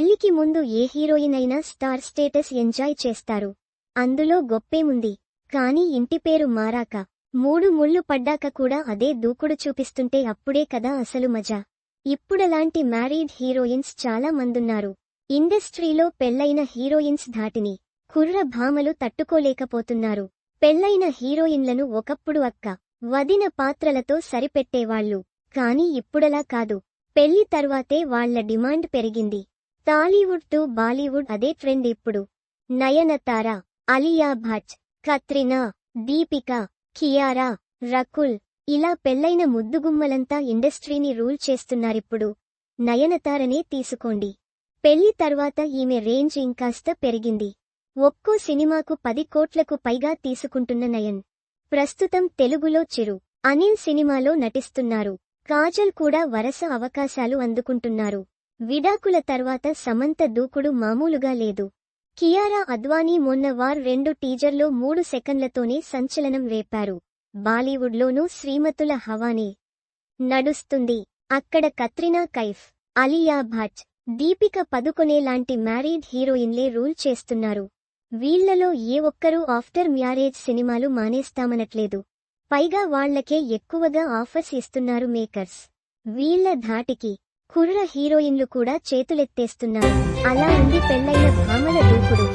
పెళ్ళికి ముందు ఏ హీరోయిన్ అయినా స్టార్ స్టేటస్ ఎంజాయ్ చేస్తారు. అందులో గొప్పేముంది? కాని ఇంటి పేరు మారాక. మూడు ముళ్ళు పడ్డాక కూడా అదే దూకుడు చూపిస్తుంటే అప్పుడే కదా అసలు మజా. ఇప్పుడలాంటి మ్యారీడ్ హీరోయిన్స్ చాలా మందున్నారు. ఇండస్ట్రీలో పెళ్ళైన హీరోయిన్స్ ధాటిని కుర్ర భామలు తట్టుకోలేకపోతున్నారు. పెళ్ళైన హీరోయిన్లను ఒకప్పుడు అక్క వదిన పాత్రలతో సరిపెట్టేవాళ్ళు కాని ఇప్పుడలా కాదు. పెళ్ళి తర్వాతే వాళ్ళ డిమాండ్ పెరిగింది. టాలీవుడ్ టు బాలీవుడ్ అదే ట్రెండ్ ఇప్పుడు. నయనతార అలియా భట్ కత్రినా దీపిక కియారా రకుల్ ఇలా పెళ్ళైన ముద్దుగుమ్మలంతా ఇండస్ట్రీని రూల్ చేస్తున్నారిప్పుడు. నయనతారనే తీసుకోండి. పెళ్ళి తర్వాత ఈమె రేంజ్ ఇంకాస్త పెరిగింది. ఒక్కో సినిమాకు పది కోట్లకు పైగా తీసుకుంటున్న నయన్. ప్రస్తుతం తెలుగులో చిరు అనిల్ సినిమాలో నటిస్తున్నారు. కాజల్ కూడా వరస అవకాశాలు అందుకుంటున్నారు. విడాకుల తర్వాత సమంత దూకుడు మామూలుగా లేదు. కియారా అద్వానీ మొన్న వార్ రెండు టీజర్లో మూడు సెకండ్లతోనే సంచలనం రేపారు. బాలీవుడ్లోనూ శ్రీమతుల హవానే. నడుస్తుంది. అక్కడ కత్రినా కైఫ్ అలియా భట్ దీపిక పదుకొనే లాంటి మ్యారీడ్ హీరోయిన్లే రూల్ చేస్తున్నారు. వీళ్ళలో ఏ ఒక్కరూ ఆఫ్టర్ మ్యారేజ్ సినిమాలు మానేస్తామనట్లేదు. పైగా వాళ్ళకే ఎక్కువగా ఆఫర్స్ ఇస్తున్నారు మేకర్స్. వీళ్ళ ధాటికి కుర్ర హీరోయిన్లు కూడా చేతులెత్తేస్తున్నారు. అలా ఉంది పెళ్ళైన భామల దూకుడు